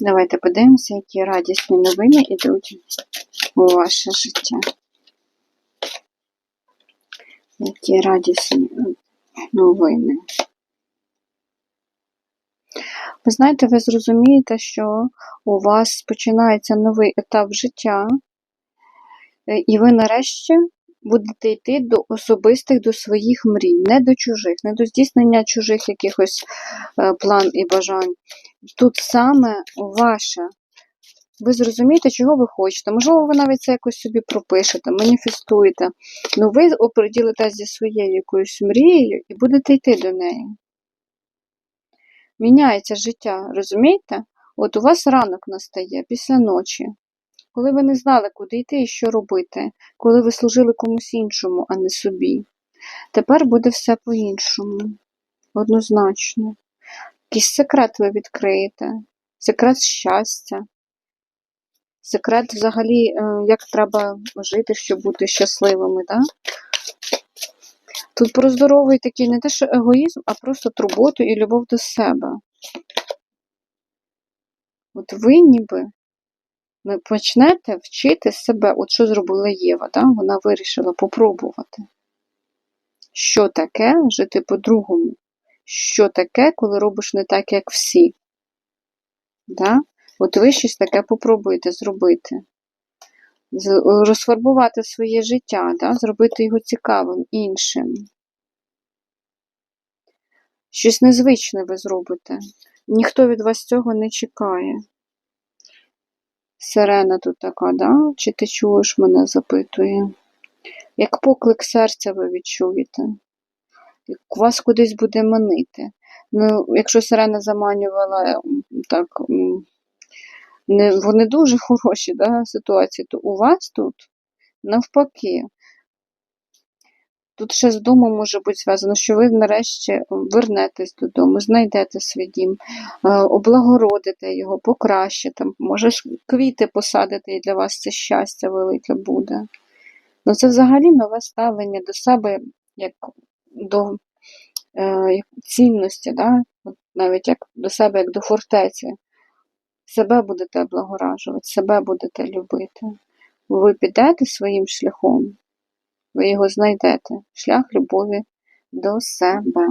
Давайте подивимося, які радісні новини йдуть у ваше життя. Які радісні новини. Ви знаєте, ви зрозумієте, що у вас починається новий етап життя, і ви нарешті будете йти до особистих, до своїх мрій, не до чужих, не до здійснення чужих якихось е, план і бажань. Тут саме ваше. Ви зрозумієте, чого ви хочете. Можливо, ви навіть це якось собі пропишете, маніфестуєте. Ну ви оприділитесь зі своєю якоюсь мрією і будете йти до неї. Міняється життя, розумієте? От у вас ранок настає після ночі, коли ви не знали, куди йти і що робити, коли ви служили комусь іншому, а не собі. Тепер буде все по-іншому. Однозначно. Якийсь секрет ви відкриєте, секрет щастя, секрет взагалі, е, як треба жити, щоб бути щасливими. Да? Тут про здоровий такий не те, що егоїзм, а просто турботу і любов до себе. От ви ніби почнете вчити себе, от що зробила Єва, да? вона вирішила попробувати. Що таке жити по-другому? Що таке, коли робиш не так, як всі? Да? От ви щось таке попробуєте зробити. Розфарбувати своє життя, да? зробити його цікавим, іншим. Щось незвичне ви зробите. Ніхто від вас цього не чекає. Сирена тут така, да? Чи ти чуєш мене? запитує. Як поклик серця ви відчуєте. Як вас кудись буде манити. Ну, якщо сирена заманювала так, не, вони дуже хороші да, ситуації, то у вас тут навпаки. Тут ще з домом може бути зв'язано, що ви нарешті вернетесь додому, знайдете свій дім, е, облагородите його, покращите, може квіти посадите, і для вас це щастя велике буде. Ну це взагалі нове ставлення до себе як до е, цінності, да? Навіть як до себе, як до фортеці. Себе будете облагоражувати, себе будете любити. Ви підете своїм шляхом, ви його знайдете. Шлях любові до себе.